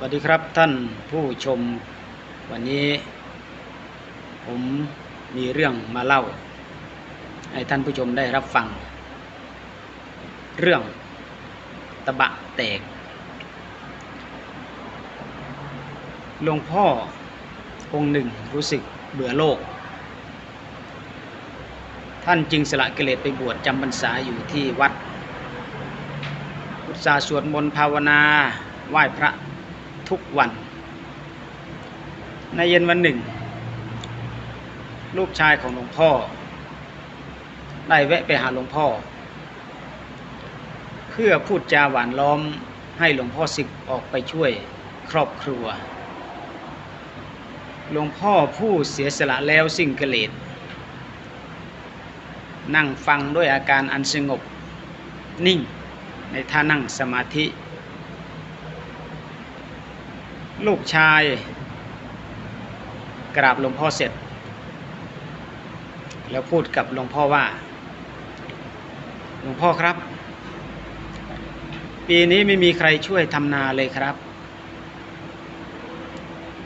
สวัสดีครับท่านผู้ชมวันนี้ ผมมีเรื่องมาเล่า ให้ท่านผู้ชมได้รับฟัง เรื่องตะบะแตกหลวงพ่อองค์หนึ่งรู้สึกเบื่อโลก ท่านจึงสละกิเลสไปบวชจำพรรษาอยู่ที่วัดอุตสาสวดมนต์ภาวนาไหว้พระ ทุกวัน ในเย็นวันหนึ่ง ลูกชายของหลวงพ่อ ได้แวะไปหาหลวงพ่อ เพื่อพูดจาหวานล้อมให้หลวงพ่อศึกออกไปช่วยครอบครัว หลวงพ่อผู้เสียสละแล้วสิ่งกิเลสนั่งฟังด้วยอาการอันสงบนิ่งในท่านั่งสมาธิ ลูกชาย กราบหลวงพ่อเสร็จ แล้วพูดกับหลวงพ่อว่า หลวงพ่อครับ ปีนี้ไม่มีใครช่วยทำนาเลยครับ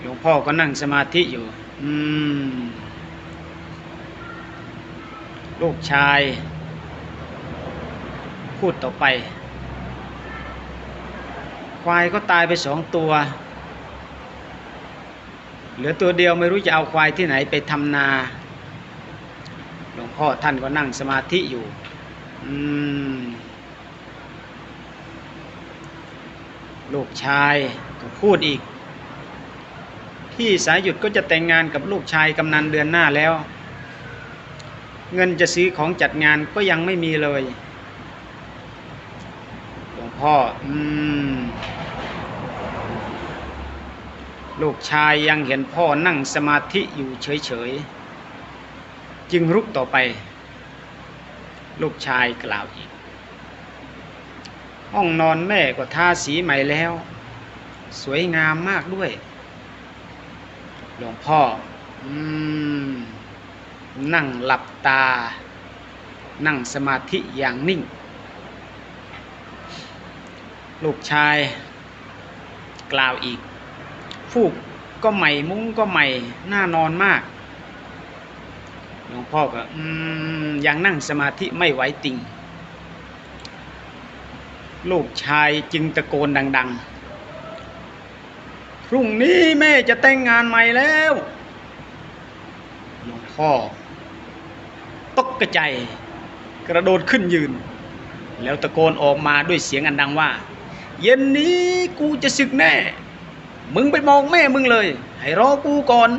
หลวงพ่อก็นั่งสมาธิอยู่ อืม ลูกชาย พูดต่อไปควายก็ตายไปสองตัว เหลือตัวเดียวไม่รู้จะเอาควายที่ไหนไปทำนา หลวงพ่อท่านก็นั่งสมาธิอยู่ลูกชายก็พูดอีก พี่สายหยุดก็จะแต่งงานกับลูกชายกำนันเดือนหน้าแล้ว เงินจะซื้อของจัดงานก็ยังไม่มีเลย หลวงพ่อ อืม ลูกชายยังเห็นพ่อนั่งสมาธิอยู่เฉยๆ จึงรุกต่อไป ลูกชายกล่าวอีก ห้องนอนแม่ก็ทาสีใหม่แล้ว สวยงามมากด้วย หลวงพ่อ อืม นั่งหลับตา นั่งสมาธิอย่างนิ่ง ลูกชายกล่าวอีก ฟูกก็ใหม่มุ้งก็ใหม่น่านอนมากหลวงพ่อก็อยังนั่งสมาธิไม่ไหวติง ลูกชายจึงตะโกนดัง ๆ พรุ่งนี้แม่จะแต่งงานใหม่แล้วหลวงพ่อตกกระใจกระโดดขึ้นยืน แล้วตะโกนออกมาด้วยเสียงอันดังว่า เย็นนี้กูจะศึกแน่ มึงไปมองแม่มึงเลย ให้รอกูก่อน